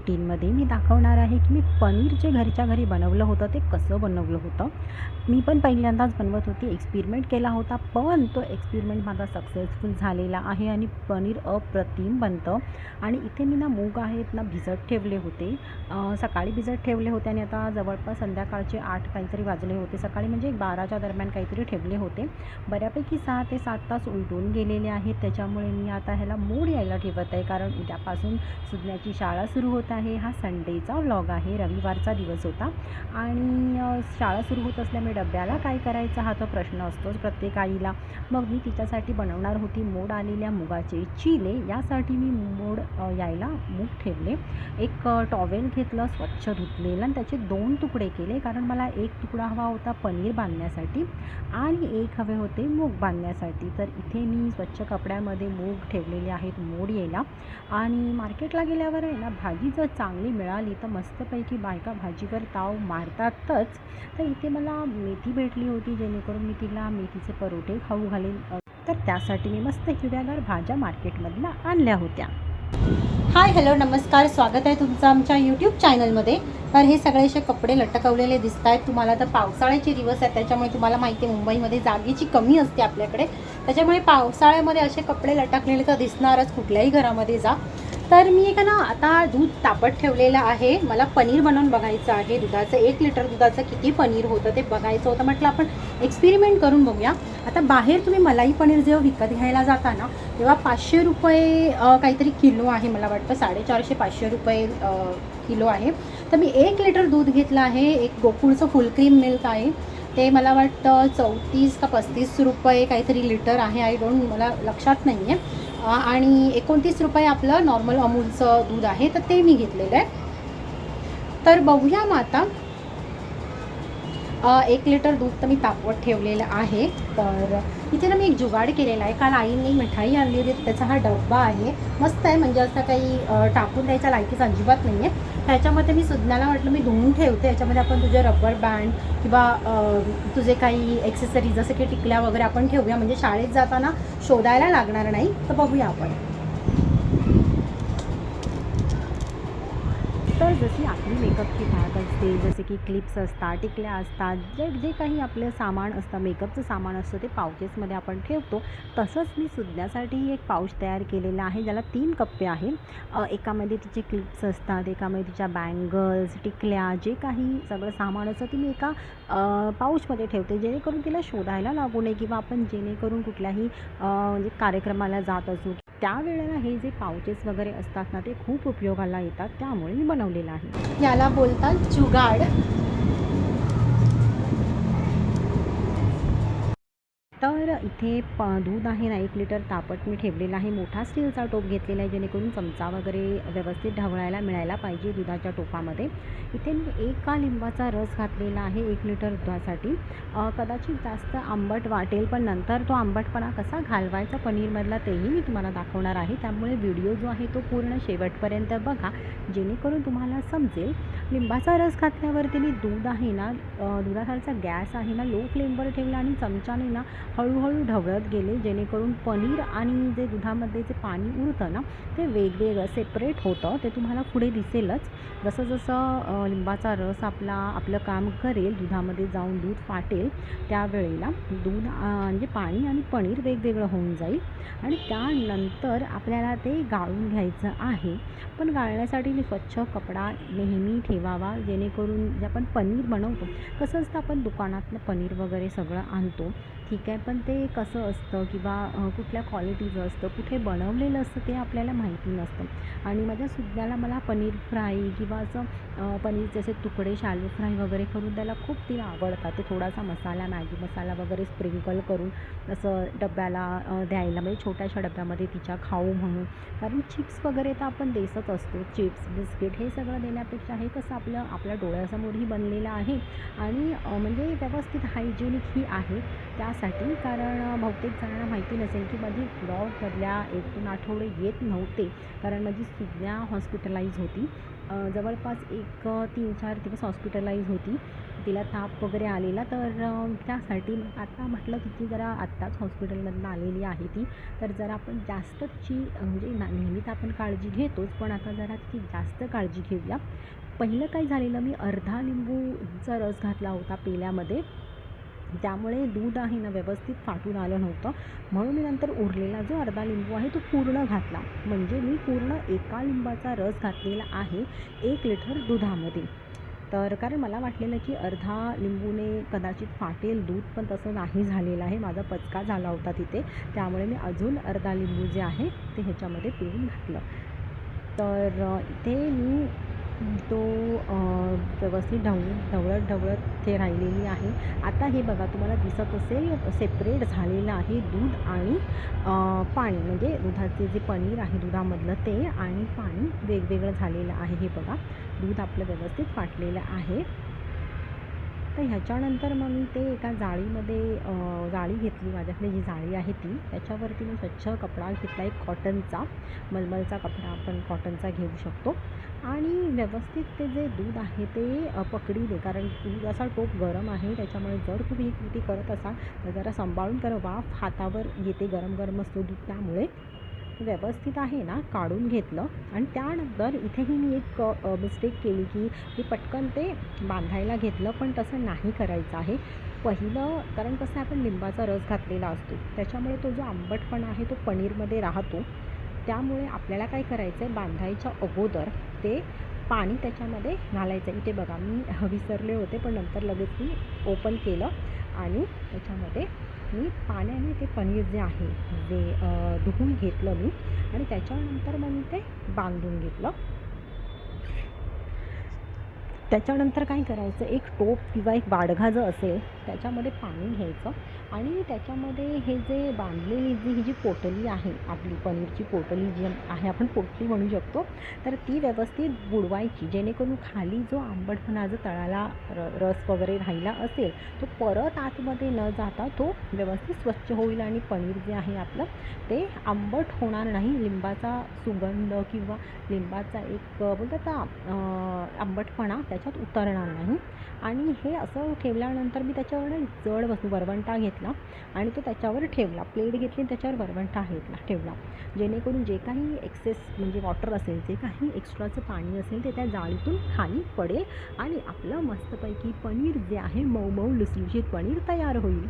रुटीनमध्ये मी दाखवणार की मी पनीर जे घरच्या घरी बनवलं होतं ते कसं बनवलं होतं? मी पण पहिल्यांदाच बनवत होती एक्सपेरिमेंट केला होता पण तो एक्सपेरिमेंट माझा सक्सेसफुल झालेला आहे आणि पनीर अप्रतिम बनतं. आणि इथे मी ना मूग आहेत ना भिजत ठेवले होते. सकाळी भिजत ठेवले होते आणि आता जवळपास संध्याकाळचे आठ काहीतरी वाजले होते. सकाळी म्हणजे एक बाराच्या दरम्यान काहीतरी ठेवले होते. बऱ्यापैकी सहा ते सात तास उलटून गेलेले आहेत. त्याच्यामुळे मी आता ह्याला मूड यायला ठेवत आहे. कारण उद्यापासून सुजण्याची शाळा सुरू होत आहे. हा संडेचा व्लॉग आहे. रविवारचा दिवस होता. आणि शाळा सुरू होत असल्यामुळे डब्याला काय करायचा हा तो प्रश्न असतोच. प्रत्येक आईला मग मी तिच्यासाठी बनवणार होती मोड आलेल्या मुगाचे चिले. यासाठी मी मोड यायला मूग ठेवले. एक टॉवेल घेतलं स्वच्छ धुतलेलं आणि त्याचे दोन तुकडे केले. कारण मला एक तुकडा हवा होता पनीर बांधण्यासाठी आणि एक हवे होते मूग बांधण्यासाठी. तर इथे मी स्वच्छ कपड्यामध्ये मूग ठेवलेले आहेत मोड यायला. आणि मार्केटला गेल्यावर आहे ना भाजी जर चांगली मिळाली तर मस्त जास्तपैकी बायका भाजीवर ताव मारतातच. तर इथे मला मेथी भेटली होती जेणेकरून मी तिला मेथीचे परोठे खाऊ घालेन. तर त्यासाठी मी मस्त हिरव्यागार भाज्या मार्केटमधनं आणल्या होत्या. हाय हॅलो नमस्कार. स्वागत आहे तुमचं आमच्या यूट्यूब चॅनलमध्ये. तर हे सगळे असे कपडे लटकवलेले दिसत आहेत तुम्हाला तर पावसाळ्याचे दिवस आहेत त्याच्यामुळे तुम्हाला माहिती आहे मुंबईमध्ये जागेची कमी असते आपल्याकडे. त्याच्यामुळे पावसाळ्यामध्ये असे कपडे लटकलेले तर दिसणारच. कुठल्याही घरामध्ये जा. तर मी एका ना आता दूध तापत ठेवलेलं आहे. मला पनीर बनवून बघायचं आहे. दुधाचं एक लिटर दुधाचं किती पनीर होतं ते बघायचं होतं. म्हटलं आपण एक्सपेरिमेंट करून बघूया. आता बाहेर तुम्ही मलाई पनीर जेव्हा विकत घ्यायला जाता ना तेव्हा पाचशे रुपये काहीतरी किलो आहे मला वाटतं. साडेचारशे पाचशे रुपये किलो आहे. तर मी एक लिटर दूध घेतलं आहे. एक गोकुळचं फुल क्रीम मिल्क आहे. ते मला वाटतं चौतीस का पस्तीस रुपये काहीतरी लिटर आहे. आय डोंट मला लक्षात नाही आहे आणि एकोणतीस रुपये आपलं नॉर्मल अमूलचं दूध आहे तर ते मी घेतलेलं आहे. तर बघूया मग आता एक लिटर दूध तर मी तापवत ठेवलेलं आहे. तर इथे ना मी एक जुगाड केलेला आहे. काल आईने मिठाई आणलेली त्याचा हा डब्बा आहे. मस्त आहे म्हणजे असं काही टाकून द्यायचा लायकीच अजिबात नाही आहे त्याच्यामध्ये मी सुज्ञाला म्हटलं मी धुवून ठेवते याच्यामध्ये आपण तुझे रबर बँड किंवा तुझे काही एक्सेसरीज जसं की टिकल्या वगैरे आपण ठेवूया. म्हणजे शाळेत जाताना शोधायला लागणार नाही तर बघूया आपण. तर जशी आपली मेकअपची बॅग असते जसे की क्लिप्स असतात टिकल्या असतात जे जे काही आपलं सामान असतं मेकअपचं सामान असतं ते पाउचेसमध्ये आपण ठेवतो. तसंच मी सुद्ध्यासाठी एक पाऊच तयार केलेला आहे ज्याला तीन कप्पे आहे एकामध्ये तिचे क्लिप्स असतात एकामध्ये तिच्या बँगल्स टिकल्या जे काही सगळं सामान असतं ती मी एका पाऊचमध्ये ठेवते जेणेकरून तिला शोधायला लागू नये किंवा आपण जेणेकरून कुठल्याही म्हणजे कार्यक्रमाला जात असू त्यावेळेला हे जे पाउचेस वगैरे असतात ना ते खूप उपयोगाला येतात त्यामुळे मी बनवलेलं आहे. याला बोलतात जुगाड. तर इथे प दूध आहे ना एक लिटर तापट मी ठेवलेला आहे. मोठा स्टीलचा टोप घेतलेला आहे जेणेकरून चमचा वगैरे व्यवस्थित ढवळायला मिळायला पाहिजे दुधाच्या टोपामध्ये. इथे मी एका लिंबाचा रस घातलेला आहे एक लिटर दुधासाठी. कदाचित जास्त आंबट वाटेल पण नंतर तो आंबटपणा कसा घालवायचा पनीरमधला तेही मी तुम्हाला दाखवणार आहे. त्यामुळे व्हिडिओ जो आहे तो पूर्ण शेवटपर्यंत बघा जेणेकरून तुम्हाला समजेल. लिंबाचा रस घातल्यावरती मी दूध आहे ना दुधाखालचा गॅस आहे ना लो फ्लेमवर ठेवला आणि चमचाने ना हळूहळू ढवळत गेले. जेणेकरून पनीर आणि जे दुधामध्ये जे पाणी उरतं ना ते वेगवेगळं सेपरेट होतं. ते तुम्हाला पुढे दिसेलच. जसं जसं लिंबाचा रस आपला आपलं काम करेल दुधामध्ये जाऊन दूध फाटेल त्यावेळेला दूध म्हणजे पाणी आणि पनीर वेगवेगळं होऊन जाईल. आणि त्यानंतर आपल्याला ते गाळून घ्यायचं आहे. पण गाळण्यासाठी स्वच्छ कपडा नेहमी ठेवावा. जेणेकरून जे आपण पनीर बनवतो कसं असतं आपण दुकानातनं पनीर वगैरे सगळं आणतो. ठीक आहे पण ते कसं असतं किंवा कुठल्या क्वालिटीचं असतं कुठे बनवलेलं असतं ते आपल्याला माहिती नसतं. आणि माझ्या सुद्ध्याला मला पनीर फ्राय किंवा असं पनीर पनीरचे असे तुकडे शालो फ्राय वगैरे करून त्याला खूप तिला आवडतात. ते थोडासा मसाला मॅगी मसाला वगैरे स्प्रिंकल करून असं डब्याला द्यायला म्हणजे छोट्याशा डब्यामध्ये तिच्या खाऊ म्हणून. कारण चिप्स वगैरे तर आपण देतच असतो. चिप्स बिस्किट हे सगळं देण्यापेक्षा हे कसं आपलं आपल्या डोळ्यासमोरही बनलेलं आहे. आणि म्हणजे व्यवस्थित हायजेनिक ही आहे. त्या यासाठी कारण बहुतेक जणांना माहिती नसेल की माझी ब्लॉगमधल्या एक दोन आठवडे येत नव्हते. कारण माझी सुज्ञा हॉस्पिटलाइज होती. जवळपास एक तीन चार दिवस हॉस्पिटलाइज होती. तिला ताप वगैरे आलेला तर त्यासाठी आता म्हटलं तिची जरा आत्ताच हॉस्पिटलमधनं आलेली आहे ती. तर जरा आपण जास्त तिची म्हणजे ना नेहमी तर आपण काळजी घेतोच पण आता जरा तिची जास्त काळजी घेऊया. पहिलं काय झालेलं मी अर्धा लिंबूचा रस घातला होता पेल्यामध्ये. त्यामुळे दूध आहे ना व्यवस्थित फाटून आलं नव्हतं. म्हणून मी नंतर उरलेला जो अर्धा लिंबू आहे तो पूर्ण घातला. म्हणजे मी पूर्ण एका लिंबाचा रस घातलेला आहे एक लिटर दुधामध्ये. तर कारण मला वाटलेलं की अर्धा लिंबूने कदाचित फाटेल दूध पण तसं नाही झालेलं आहे. माझा पचका झाला होता तिथे. त्यामुळे मी अजून अर्धा लिंबू जे आहे ते ह्याच्यामध्ये पिळून घातलं. तर इथे मी तो व्यवस्थित ढवळ ढवळत ढवळत ते राहिलेली आहे. आता हे बघा तुम्हाला दिसत असेल सेपरेट झालेलं आहे दूध आणि पाणी. म्हणजे दुधाचे जे पनीर आहे दुधामधलं ते आणि पाणी वेगवेगळं झालेलं आहे. हे बघा दूध आपलं व्यवस्थित फाटलेलं आहे. तर ह्याच्यानंतर मग मी ते एका जाळीमध्ये जाळी घेतली माझ्याकडे जी जाळी आहे ती. त्याच्यावरती मी स्वच्छ कपडा घेतला एक कॉटनचा मलमलचा कपडा आपण कॉटनचा घेऊ शकतो. आणि व्यवस्थित ते जे दूध आहे ते पकडी दे कारण दूध असा टोप गरम आहे त्याच्यामुळे जर तुम्ही ही कृती करत असाल तर जरा सांभाळून करा. वाफ हातावर येते गरम गरम असतो दूध त्यामुळे. व्यवस्थित आहे ना काढून घेतलं. आणि त्यानंतर इथेही मी एक मिस्टेक केली की मी पटकन ते बांधायला घेतलं पण तसं नाही करायचं आहे. पहिलं कारण कसं आहे आपण लिंबाचा रस घातलेला असतो. त्याच्यामुळे तो जो आंबटपणा आहे तो पनीरमध्ये राहतो. त्यामुळे आपल्याला काय करायचं आहे बांधायच्या अगोदर ते पाणी त्याच्यामध्ये घालायचं इथे बघा मी विसरले होते पण नंतर लगेच मी ओपन केलं आणि त्याच्यामध्ये मी पाण्याने ते पनीर जे आहे जे धुवून घेतलं मी आणि त्याच्यानंतर मग मी ते बांधून घेतलं. त्याच्यानंतर काय करायचं एक टोप किंवा एक बाडघा जो असेल त्याच्यामध्ये पाणी घ्यायचं. आणि त्याच्यामध्ये हे जे बांधलेली जी ही जी पोटली आहे आपली पनीरची पोटली जी आहे आपण पोटली म्हणू शकतो तर ती व्यवस्थित बुडवायची. जेणेकरून खाली जो आंबटपणा जो तळाला र रस वगैरे राहिला असेल तो परत आतमध्ये न जाता तो व्यवस्थित स्वच्छ होईल आणि पनीर जे आहे आपलं ते आंबट होणार नाही. लिंबाचा सुगंध किंवा लिंबाचा एक बोलतात आंबटपणा त्याच्यात उतरणार नाही. आणि हे असं ठेवल्यानंतर मी त्याच्या ना जड वस्तू वरवंटा घेतला आणि तो त्याच्यावर ठेवला. प्लेट घेतली आणि त्याच्यावर वरवंटा घेतला ठेवला. जेणेकरून जे काही एक्सेस म्हणजे वॉटर असेल जे काही एक्स्ट्राचं पाणी असेल ते त्या जाळीतून खाली पडेल आणि आपलं मस्तपैकी पनीर जे आहे मऊ मऊ लुसलुशीत पनीर तयार होईल.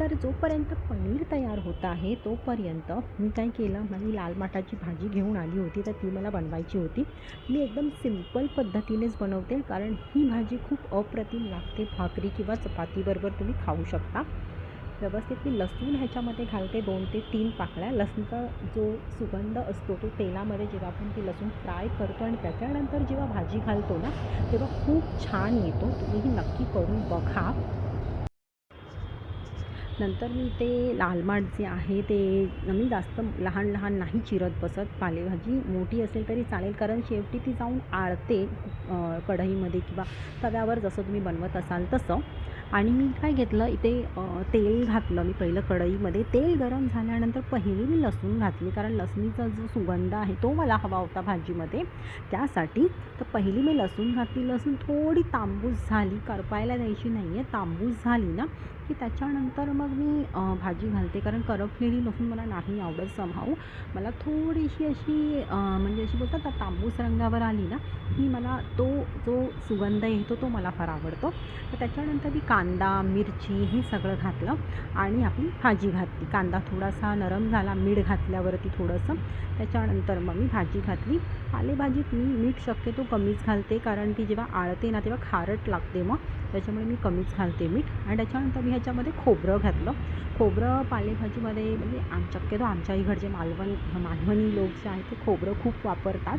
तर जोपर्यंत पनीर तयार होत आहे तोपर्यंत मी काय केलं माझी लाल माठाची भाजी घेऊन आली होती तर ती मला बनवायची होती. मी एकदम सिंपल पद्धतीनेच बनवते कारण ही भाजी खूप अप्रतिम लागते भाकरी किंवा चपातीबरोबर तुम्ही खाऊ शकता. व्यवस्थित मी लसूण ह्याच्यामध्ये घालते दोन ते तीन पाकळ्या. लसूणचा जो सुगंध असतो तो तेलामध्ये जेव्हा आपण ती लसूण फ्राय करतो आणि त्याच्यानंतर जेव्हा भाजी घालतो ना तेव्हा खूप छान येतो. तुम्हीही नक्की करून बघा. नंतर मी ते लालमाठ जे आहे ते मी जास्त लहान लहान नाही चिरत बसत. पालेभाजी मोठी असेल तरी चालेल कारण शेवटी ती जाऊन आळते कढईमध्ये किंवा तव्यावर जसं तुम्ही बनवत असाल तसं. आणि मी काय घेतलं इथे तेल घातलं मी पहिलं कढईमध्ये. तेल गरम झाल्यानंतर पहिली मी लसूण घातली कारण लसणीचा जो सुगंध आहे तो मला हवा होता भाजीमध्ये. त्यासाठी तर पहिली मी लसूण घातली. लसूण थोडी तांबूस झाली करपायला द्यायची नाही आहे तांबूस झाली ना की त्याच्यानंतर मग मी भाजी घालते. कारण करपलेली लसूण मला नाही आवडत समहाऊ मला थोडीशी अशी म्हणजे अशी बोलतात तांबूस रंगावर आली ना की मला तो जो सुगंध येतो तो मला फार आवडतो. तर त्याच्यानंतर मी कांदा मिरची हे सगळं घातलं आणि आपली भाजी घातली. कांदा थोडासा नरम झाला मीठ घातल्यावरती थोडंसं. त्याच्यानंतर मग मी भाजी घातली. पालेभाजीत मी मीठ शक्यतो कमीच घालते. कारण ती जेव्हा आळते ना तेव्हा खारट लागते मग. त्याच्यामुळे मी कमीच घालते मीठ. आणि त्याच्यानंतर मी ह्याच्यामध्ये खोबरं घातलं. खोबरं पालेभाजीमध्ये म्हणजे आम शक्यतो आमच्या इकडचे मालवण मालवणी लोक जे आहेत ते खोबरं खूप वापरतात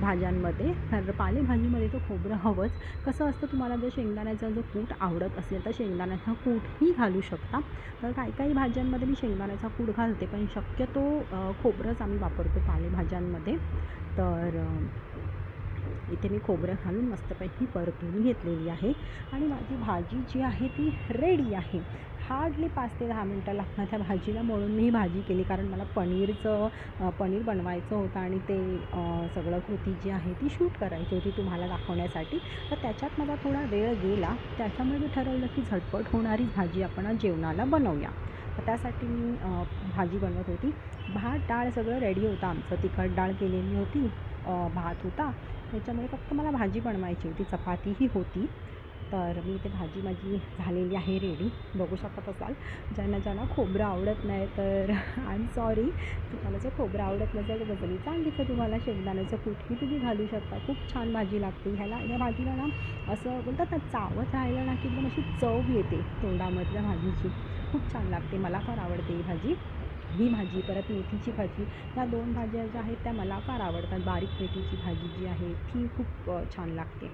भाज्यांमध्ये. तर पालेभाजीमध्ये तो खोबरं हवंच. कसं असतं तुम्हाला जर शेंगदाण्याचा जो कूट आवडत असेल तर शेंगदाण्याचा कूटही घालू शकता. तर काही काही भाज्यांमध्ये मी शेंगदाण्याचा कूट घालते. पण शक्यतो खोबरंच आम्ही वापरतो पालेभाज्यांमध्ये. तर इथे मी खोबरं घालून मस्तपैकी परतून घेतलेली आहे. आणि माझी भाजी जी आहे ती रेडी आहे. हार्डली पाच ते दहा मिनटं लागणार त्या भाजीला म्हणून मी ही भाजी केली. कारण मला पनीरचं पनीर बनवायचं होतं आणि ते सगळं कृती जी आहे ती शूट करायची होती तुम्हाला दाखवण्यासाठी. तर त्याच्यात मला थोडा वेळ गेला. त्याच्यामुळे मी ठरवलं की झटपट होणारी भाजी आपण जेवणाला बनवूया. त्यासाठी मी भाजी बनवत होती. भात डाळ सगळं रेडी होतं आमचं. तिखट डाळ केलेली होती. भात होता. त्याच्यामुळे फक्त मला भाजी बनवायची होती. चपातीही होती. तर मी ते भाजी माझी झालेली आहे रेडी बघू शकत असाल. ज्यांना ज्यांना खोबरं आवडत नाही तर आय एम सॉरी तुम्हाला जर खोबरं आवडत नसेल तर बदली सांगितलं तुम्हाला. शेंगदाण्याचं कुठही तुम्ही घालू शकता. खूप छान भाजी लागते. ह्याला या भाजीला ना असं बोलतात ना चावत राहिलं ना की एकदम अशी चव येते तोंडामधल्या भाजीची. खूप छान लागते मला फार आवडते ही भाजी. ही भाजी परत मेथीची भाजी ह्या दोन भाज्या ज्या आहेत त्या मला फार आवडतात. बारीक मेथीची भाजी जी आहे ती खूप छान लागते.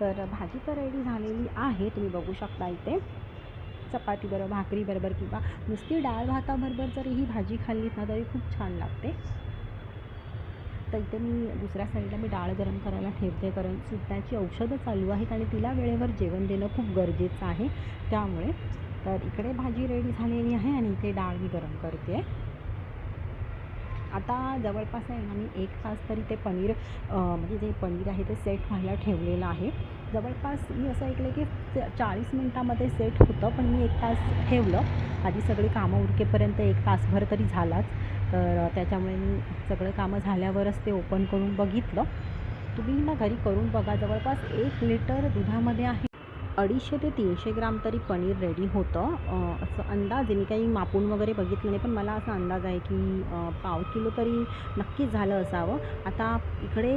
तर भाजी तर रेडी झालेली आहे तुम्ही बघू शकता इथे. चपातीबरोबर भाकरीबरोबर किंवा नुसती डाळ भाताबरोबर जरी ही भाजी खाल्ली ना तरी खूप छान लागते. तर इथे मी दुसऱ्या साईडला मी डाळ गरम करायला ठेवते कारण सुद्धाची औषधं चालू आहेत आणि तिला वेळेवर जेवण देणं खूप गरजेचं आहे. त्यामुळे तर इकडे भाजी रेडी झालेली आहे आणि इथे डाळ मी गरम करते. आता जवळपास आहे ना मी एक तास तरी ते पनीर म्हणजे जे पनीर आहे ते सेट व्हायला ठेवलेलं आहे. जवळपास मी असं ऐकलं की च- चाळीस मिनटामध्ये सेट होतं पण मी एक तास ठेवलं. आधी सगळी कामं उरकेपर्यंत एक तासभर तरी झालाच. तर त्याच्यामुळे मी सगळं कामं झाल्यावरच ते ओपन करून बघितलं. तुम्ही ना घरी करून बघा जवळपास एक लिटर दुधामध्ये आहे अडीचशे ते तीनशे ग्राम तरी पनीर रेडी होतं. असं अंदाज मी काही मापून वगैरे बघितलं नाही पण मला असा अंदाज आहे की पाव किलो तरी नक्कीच झालं असावं. आता इकडे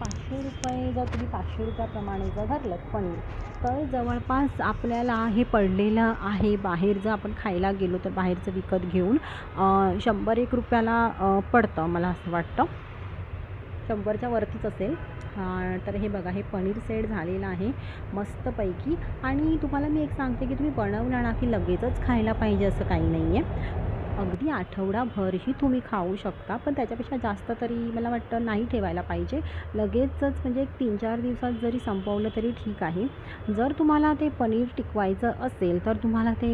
पाचशे रुपये जर तुम्ही पाचशे रुपयाप्रमाणे जर धरलं पनीर तर जवळपास आपल्याला हे पडलेलं आहे. बाहेर जर आपण खायला गेलो तर बाहेरचं विकत घेऊन शंभर एक रुपयाला पडतं मला असं वाटतं. शंभरच्या वरतीच असेल. तर हे बघा हे पनीर सेट झालेलं आहे मस्तपैकी. आणि तुम्हाला मी एक सांगते की तुम्ही बनवला ना की लगेचच खायला पाहिजे असं काही नाही आहे अगदी आठवडाभरही तुम्ही खाऊ शकता. पण त्याच्यापेक्षा जास्त तरी मला वाटतं नाही ठेवायला पाहिजे. लगेचच म्हणजे एक तीन चार दिवसात जरी संपवलं तरी ठीक आहे. जर तुम्हाला ते पनीर टिकवायचं असेल तर तुम्हाला ते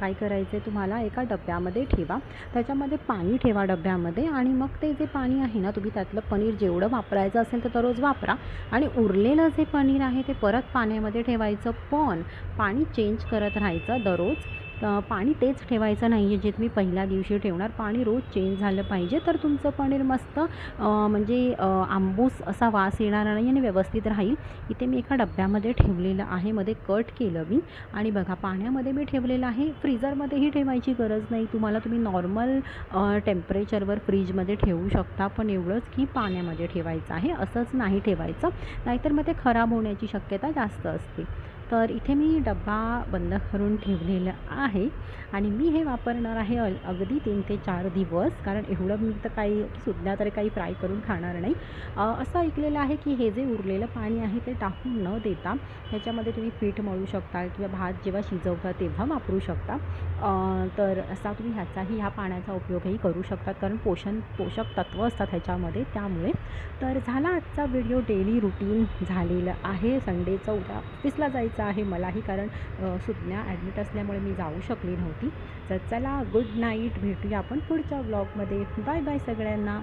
काय करायचं आहे तुम्हाला एका डब्यामध्ये ठेवा. त्याच्यामध्ये पाणी ठेवा डब्यामध्ये आणि मग ते जे पाणी आहे ना तुम्ही त्यातलं पनीर जेवढं वापरायचं असेल तर दररोज वापरा. आणि उरलेलं जे पनीर आहे ते परत पाण्यामध्ये ठेवायचं. पण पाणी चेंज करत राहायचं दररोज. पाणी तेच ठेवायचं नाही आहे जे तुम्ही पहिल्या दिवशी ठेवणार. पाणी रोज चेंज झालं पाहिजे. तर तुमचं पनीर मस्त म्हणजे आंबूस असा वास येणार नाही आणि व्यवस्थित राहील. इथे मी एका डब्यामध्ये ठेवलेलं आहे. मध्ये कट केलं मी. आणि बघा पाण्यामध्ये मी ठेवलेलं आहे. फ्रीजरमध्येही ठेवायची गरज नाही. तुम्हाला तुम्ही नॉर्मल टेम्परेचरवर फ्रीजमध्ये ठेवू शकता. पण एवढंच की पाण्यामध्ये ठेवायचं आहे. असंच नाही ठेवायचं. नाहीतर मग ते खराब होण्याची शक्यता जास्त असते. तर इथे मी डब्बा बंद करून ठेवलेलं आहे. आणि मी हे वापरणार आहे अगदी तीन ते चार दिवस कारण एवढं मी तर काही सुद्धा तरी काही फ्राय करून खाणार नाही. असं ऐकलेलं आहे की हे जे उरलेलं पाणी आहे ते टाकून न देता ह्याच्यामध्ये तुम्ही पीठ मळू शकता किंवा भात जेव्हा शिजवता तेव्हा वापरू शकता. तर असा तुम्ही ह्याचाही ह्या पाण्याचा उपयोगही करू शकता कारण पोषण पोषक तत्त्व असतात ह्याच्यामध्ये त्यामुळे. तर झाला आजचा व्हिडिओ डेली रुटीन झालेलं आहे. संडेचं उद्या ऑफिसला जायचं आहे मलाही कारण सुज्ञा ॲडमिट असल्यामुळे मी जाऊ शकली नव्हती. तर चला गुड नाईट भेटूया आपण पुढच्या ब्लॉगमध्ये बाय बाय सगळ्यांना.